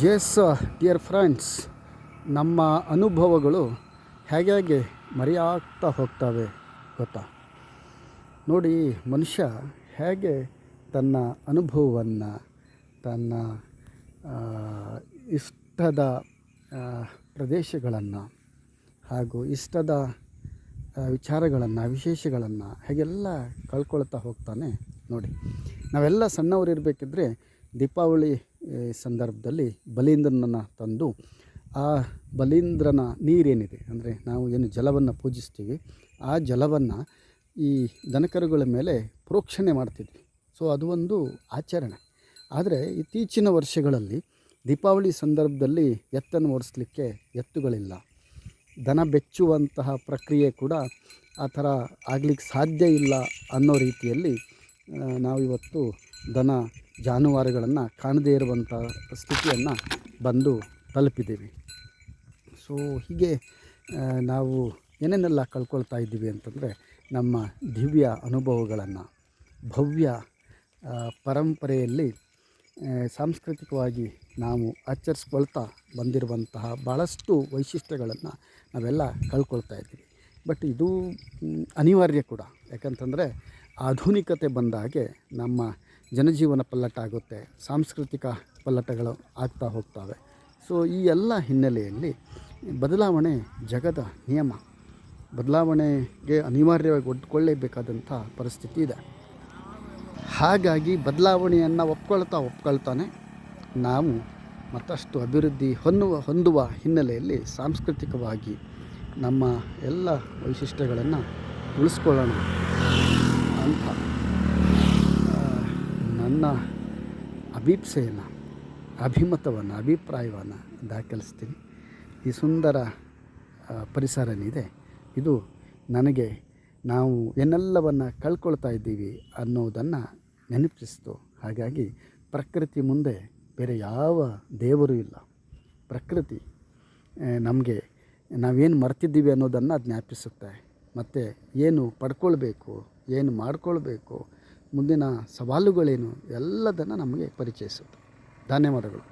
S dear friends ನಮ್ಮ ಅನುಭವಗಳು ಹೇಗೆ ಮರೆಯಾಗ್ತಾ ಹೋಗ್ತವೆ ಗೊತ್ತಾ? ನೋಡಿ, ಮನುಷ್ಯ ಹೇಗೆ ತನ್ನ ಅನುಭವವನ್ನು, ತನ್ನ ಇಷ್ಟದ ಪ್ರದೇಶಗಳನ್ನು ಹಾಗೂ ಇಷ್ಟದ ವಿಚಾರಗಳನ್ನು, ವಿಶೇಷಗಳನ್ನು ಹೇಗೆಲ್ಲ ಕಳ್ಕೊಳ್ತಾ ಹೋಗ್ತಾನೆ ನೋಡಿ. ನಾವೆಲ್ಲ ಸಣ್ಣವರು ಇರಬೇಕಿದ್ರೆ ದೀಪಾವಳಿ ಸಂದರ್ಭದಲ್ಲಿ ಬಲೀಂದ್ರನನ್ನು ತಂದು ಆ ಬಲೀಂದ್ರನ ನೀರೇನಿದೆ? ಅಂದರೆ ನಾವು ಏನು ಜಲವನ್ನು ಪೂಜಿಸ್ತೀವಿ, ಆ ಜಲವನ್ನು ಈ ದನಕರುಗಳ ಮೇಲೆ ಪ್ರೋಕ್ಷಣೆ ಮಾಡ್ತಿದ್ವಿ. ಸೊ ಅದು ಒಂದು ಆಚರಣೆ. ಆದರೆ ಇತ್ತೀಚಿನ ವರ್ಷಗಳಲ್ಲಿ ದೀಪಾವಳಿ ಸಂದರ್ಭದಲ್ಲಿ ಎತ್ತನ್ನು ಓಡಿಸ್ಲಿಕ್ಕೆ ಎತ್ತುಗಳಿಲ್ಲ. ದನ ಬೆಚ್ಚುವಂತಹ ಪ್ರಕ್ರಿಯೆ ಕೂಡ ಆ ಥರ ಆಗ್ಲಿಕ್ಕೆ ಸಾಧ್ಯ ಇಲ್ಲ ಅನ್ನೋ ರೀತಿಯಲ್ಲಿ ನಾವಿವತ್ತು ದನ ಜಾನುವಾರುಗಳನ್ನು ಕಾಣದೇ ಇರುವಂಥ ಸ್ಥಿತಿಯನ್ನು ಬಂದು ತಲುಪಿದ್ದೀವಿ. ಸೊ ಹೀಗೆ ನಾವು ಏನೇನೆಲ್ಲ ಕಳ್ಕೊಳ್ತಾ ಇದ್ದೀವಿ ಅಂತಂದರೆ ನಮ್ಮ ದಿವ್ಯ ಅನುಭವಗಳನ್ನು, ಭವ್ಯ ಪರಂಪರೆಯಲ್ಲಿ ಸಾಂಸ್ಕೃತಿಕವಾಗಿ ನಾವು ಆಚರಿಸ್ಕೊಳ್ತಾ ಬಂದಿರುವಂತಹ ಭಾಳಷ್ಟು ವೈಶಿಷ್ಟ್ಯಗಳನ್ನು ನಾವೆಲ್ಲ ಕಳ್ಕೊಳ್ತಾ ಇದ್ದೀವಿ. ಬಟ್ ಇದು ಅನಿವಾರ್ಯ ಕೂಡ. ಯಾಕಂತಂದರೆ, ಆಧುನಿಕತೆ ಬಂದಾಗೆ ನಮ್ಮ ಜನಜೀವನ ಪಲ್ಲಟ ಆಗುತ್ತೆ, ಸಾಂಸ್ಕೃತಿಕ ಪಲ್ಲಟಗಳು ಆಗ್ತಾ ಹೋಗ್ತವೆ. ಸೊ ಈ ಎಲ್ಲ ಹಿನ್ನೆಲೆಯಲ್ಲಿ ಬದಲಾವಣೆ ಜಗದ ನಿಯಮ. ಬದಲಾವಣೆಗೆ ಅನಿವಾರ್ಯವಾಗಿ ಒಡ್ಕೊಳ್ಳೇಬೇಕಾದಂಥ ಪರಿಸ್ಥಿತಿ ಇದೆ. ಹಾಗಾಗಿ ಬದಲಾವಣೆಯನ್ನು ಒಪ್ಕೊಳ್ತಾ ಒಪ್ಕೊಳ್ತಾನೆ ನಾವು ಮತ್ತಷ್ಟು ಅಭಿವೃದ್ಧಿ ಹೊನ್ನುವ, ಹೊಂದುವ ಹಿನ್ನೆಲೆಯಲ್ಲಿ ಸಾಂಸ್ಕೃತಿಕವಾಗಿ ನಮ್ಮ ಎಲ್ಲ ವೈಶಿಷ್ಟ್ಯಗಳನ್ನು ಉಳಿಸ್ಕೊಳ್ಳೋಣ ಅಂತ. ನನ್ನ ಅಭೀಪ್ಸೆಯನ್ನು ಅಭಿಮತವನ್ನು, ಅಭಿಪ್ರಾಯವನ್ನು ದಾಖಲಿಸ್ತೀನಿ. ಈ ಸುಂದರ ಪರಿಸರ ಏನಿದೆ ಇದು ನನಗೆ ನಾವು ಏನೆಲ್ಲವನ್ನು ಕಳ್ಕೊಳ್ತಾ ಇದ್ದೀವಿ ಅನ್ನೋದನ್ನು ನೆನಪಿಸ್ತು. ಹಾಗಾಗಿ ಪ್ರಕೃತಿ ಮುಂದೆ ಬೇರೆ ಯಾವ ದೇವರು ಇಲ್ಲ. ಪ್ರಕೃತಿ ನಮಗೆ ನಾವೇನು ಮರ್ತಿದ್ದೀವಿ ಅನ್ನೋದನ್ನು ಜ್ಞಾಪಿಸುತ್ತೆ. ಮತ್ತು ಏನು ಪಡ್ಕೊಳ್ಬೇಕು, ಏನು ಮಾಡ್ಕೊಳ್ಬೇಕು ಮುಂದಿನ ಸವಾಲುಗಳೇನು ಎಲ್ಲದನ್ನು ನಮಗೆ ಪರಿಚಯಿಸುತ್ತೆ. ಧನ್ಯವಾದಗಳು.